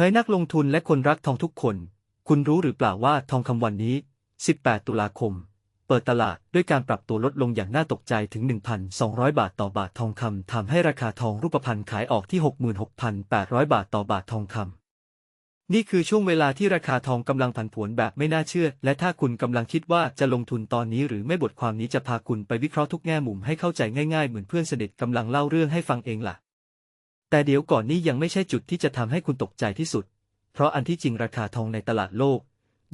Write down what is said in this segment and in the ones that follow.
เฮ้ยนักลงทุนและคนรักทองทุกคน คุณรู้หรือเปล่าว่าทองคำวันนี้ 18 ตุลาคม เปิดตลาดด้วยการปรับตัวลดลงอย่างน่าตกใจถึง 1,200 บาทต่อบาททองคำทำให้ราคาทองรูปพรรณขายออกที่ 66,800 บาทต่อบาททองคำนี่คือช่วงเวลาที่ราคาทองกำลังผันผวนแบบไม่น่าเชื่อ และถ้าคุณกำลังคิดว่าจะลงทุนตอนนี้หรือไม่บทความนี้จะพาคุณไปวิเคราะห์ทุกแง่มุมให้เข้าใจง่ายๆ เหมือนเพื่อนสนิทกำลังเล่าเรื่องให้ฟังเองล่ะ แต่เดี๋ยวก่อนนี้ยังไม่ใช่จุดที่จะทำให้คุณตกใจที่สุด เพราะอันที่จริงราคาทองในตลาดโลก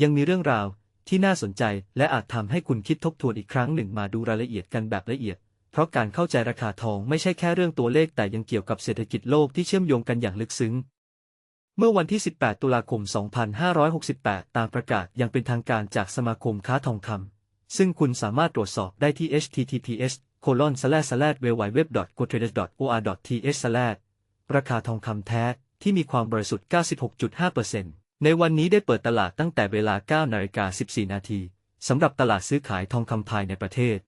ยังมีเรื่องราวที่น่าสนใจและอาจทำให้คุณคิดทบทวนอีกครั้งหนึ่งมาดูรายละเอียดกันแบบละเอียด เพราะการเข้าใจราคาทองไม่ใช่แค่เรื่องตัวเลขแต่ยังเกี่ยวกับเศรษฐกิจโลกที่เชื่อมโยงกันอย่างลึกซึ้ง เมื่อวันที่ 18 ตุลาคม 2568 ตามประกาศอย่างเป็นทางการจากสมาคมค้าทองคำซึ่งคุณสามารถตรวจสอบได้ที่ https colon slash slash w w w g o t r a d e r o r t h ราคาทองคำแท้ที่มีความบริสุทธิ์ 96.5%ในวันนี้ได้เปิดตลาดตั้งแต่เวลา9นาฬิกา14 นาทีสำหรับตลาดซื้อขายทองคำภายในประเทศ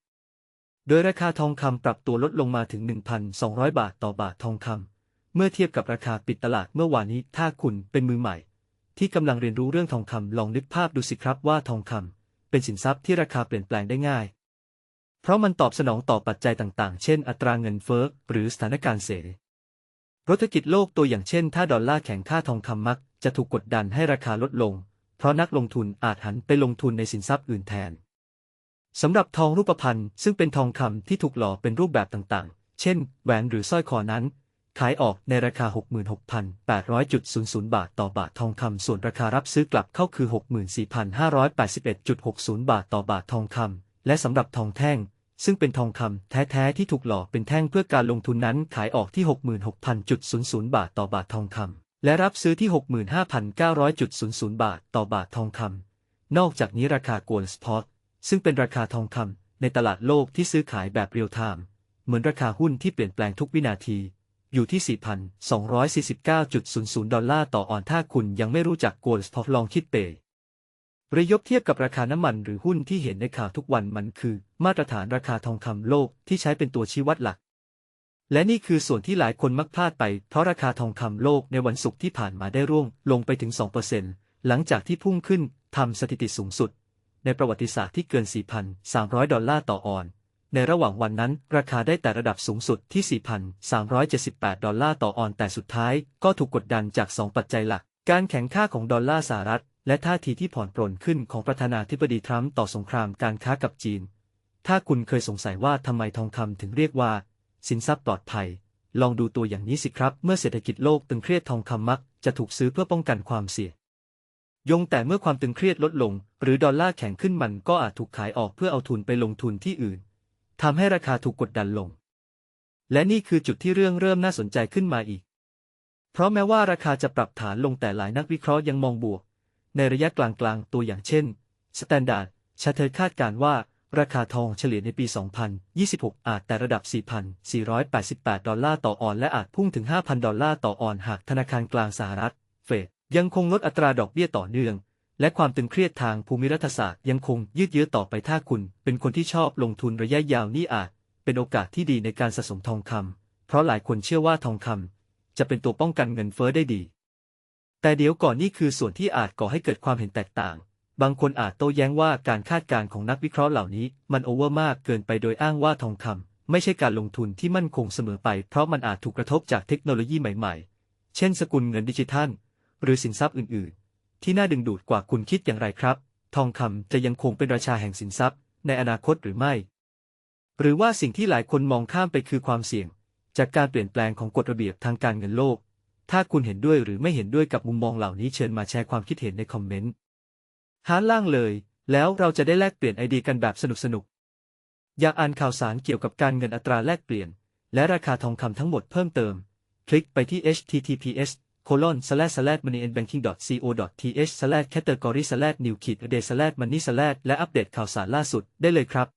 โดยราคาทองคำปรับตัวลดลงมาถึง 1,200 บาทต่อบาททองคำเมื่อเทียบกับราคาปิดตลาดเมื่อวานนี้ถ้าคุณเป็นมือใหม่ ที่กำลังเรียนรู้เรื่องทองคำลองนึกภาพดูสิครับว่าทองคำเป็นสินทรัพย์ที่ราคาเปลี่ยนแปลงได้ง่าย เพราะมันตอบสนองต่อปัจจัยต่างๆ เช่น อัตราเงินเฟ้อหรือสถานการณ์เสรีร ธุรกิจโลกตัวอย่างเช่น ถ้าดอลลาร์แข็งค่าทองคำมัก จะถูกกดดันให้ราคาลดลง เพราะนักลงทุนอาจหันไปลงทุนในสินทรัพย์อื่นแทนสำหรับทองรูปพรรณซึ่งเป็นทองคำที่ถูกหล่อเป็นรูปแบบต่างๆ เช่น แหวนหรือสร้อยคอนั้น ขายออกในราคา 66,800.00 บาทต่อบาททองคำส่วนราคารับซื้อกลับเข้าคือ 64,581.60 บาทต่อบาททองคำและสำหรับทองแท่ง ซึ่งเป็นทองคำแท้ๆที่ถูกหล่อเป็นแท่งเพื่อการลงทุนนั้นขายออกที่ 66,000.00 บาทต่อบาททองคำและรับซื้อที่ 65,900.00 บาทต่อบาททองคำนอกจากนี้ราคาโกลด์สปอตซึ่งเป็นราคาทองคำในตลาดโลกที่ซื้อขายแบบเรียลไทม์เหมือนราคาหุ้นที่เปลี่ยนแปลงทุกวินาที อยู่ที่ 4,249.00 ดอลลาร์ต่อออนถ้าคุณยังไม่รู้จักโกลด์สปอตลองคิดเปย์ รือยกเทียบกับราคาน้ำมันหรือหุ้นที่เห็นในข่าวทุกวันมันคือ มาตรฐานราคาทองคำโลกที่ใช้เป็นตัวชี้วัดหลัก และนี่คือส่วนที่หลายคนมักพลาดไป เพราะราคาทองคำโลกในวันศุกร์ที่ผ่านมาได้ร่วงลงไปถึง 2%หลังจากที่พุ่งขึ้นทำสถิติสูงสุด ในประวัติศาสตร์ที่เกิน 4,300 ดอลลาร์ต่อออน ในระหว่างวันนั้น ราคาได้แต่ระดับสูงสุดที่ 4,378 ดอลลาร์ต่อออนแต่สุดท้าย ก็ถูกกดดันจาก 2 ปัจจัยหลัก การแข็งค่าของดอลลาร์สหรัฐ และท่าทีที่ผ่อนปรนขึ้นของประธานาธิบดีทรัมป์ต่อสงครามการค้ากับจีน ถ้าคุณเคยสงสัยว่าทำไมทองคำถึงเรียกว่า สินทรัพย์ปลอดภัย ลองดูตัวอย่างนี้สิครับ เมื่อเศรษฐกิจโลกตึงเครียดทองคำมักจะถูกซื้อเพื่อป้องกันความเสี่ยงยงแต่เมื่อความตึงเครียดลดลง หรือดอลลาร์แข็งขึ้นมันก็อาจถูกขายออกเพื่อเอาทุนไปลงทุนที่อื่นทำให้ราคาถูกกดดันลง และนี่คือจุดที่เรื่องเริ่มน่าสนใจขึ้นมาอีก เพราะแม้ว่าราคาจะปรับฐานลงแต่หลายนักวิเคราะห์ยังมองบวก ในระยะกลางๆ ตัวอย่างเช่น Standard ชาเทอร์คาดการว่า ราคาทองเฉลี่ยในปี 2026 อาจแต่ระดับ 4,488 ดอลลาร์ต่อออน และอาจพุ่งถึง 5,000 ดอลลาร์ต่อออนหากธนาคารกลางสหรัฐ เฟดยังคงลดอัตราดอกเบี้ยต่อเนื่อง และความตึงเครียดทางภูมิรัฐศาสตร์ยังคงยืดเยื้อต่อไปถ้าคุณ เป็นคนที่ชอบลงทุนระยะยาวนี่อาจ เป็นโอกาสที่ดีในการสะสมทองคำเพราะหลายคนเชื่อว่าทองคำจะเป็นตัวป้องกันเงินเฟ้อได้ดี แต่เดี๋ยวก่อนนี่คือส่วนที่อาจก่อให้เกิดความเห็นแตกต่าง บางคนอาจโต้แย้งว่าการคาดการณ์ของนักวิเคราะห์เหล่านี้ มันโอเวอร์มากเกินไปโดยอ้างว่าทองคำไม่ใช่การลงทุนที่มั่นคงเสมอไป เพราะมันอาจถูกกระทบจากเทคโนโลยีใหม่ๆ เช่น สกุลเงินดิจิทัล หรือสินทรัพย์อื่นๆ ที่น่าดึงดูดกว่าคุณคิดอย่างไรครับ ทองคำจะยังคงเป็นราชาแห่งสินทรัพย์ ในอนาคตหรือไม่ หรือว่าสิ่งที่หลายคนมองข้ามไปคือความเสี่ยง จากการเปลี่ยนแปลงของกฎระเบียบทางการเงินโลก ถ้าคุณเห็นด้วยหรือไม่เห็นด้วยกับมุมมองเหล่านี้เชิญมาแชร์ความคิดเห็นในคอมเมนต์หาล่างเลย แล้วเราจะได้แลกเปลี่ยนไอเดียกันแบบสนุกๆอยากอ่านข่าวสารเกี่ยวกับการเงินอัตราแลกเปลี่ยน และราคาทองคำทั้งหมดเพิ่มเติม คลิกไปที่ https colon slash slash moneyandbanking co th slash category slash new kid day slash money slash และอัปเดตข่าวสารล่าสุดได้เลยครับ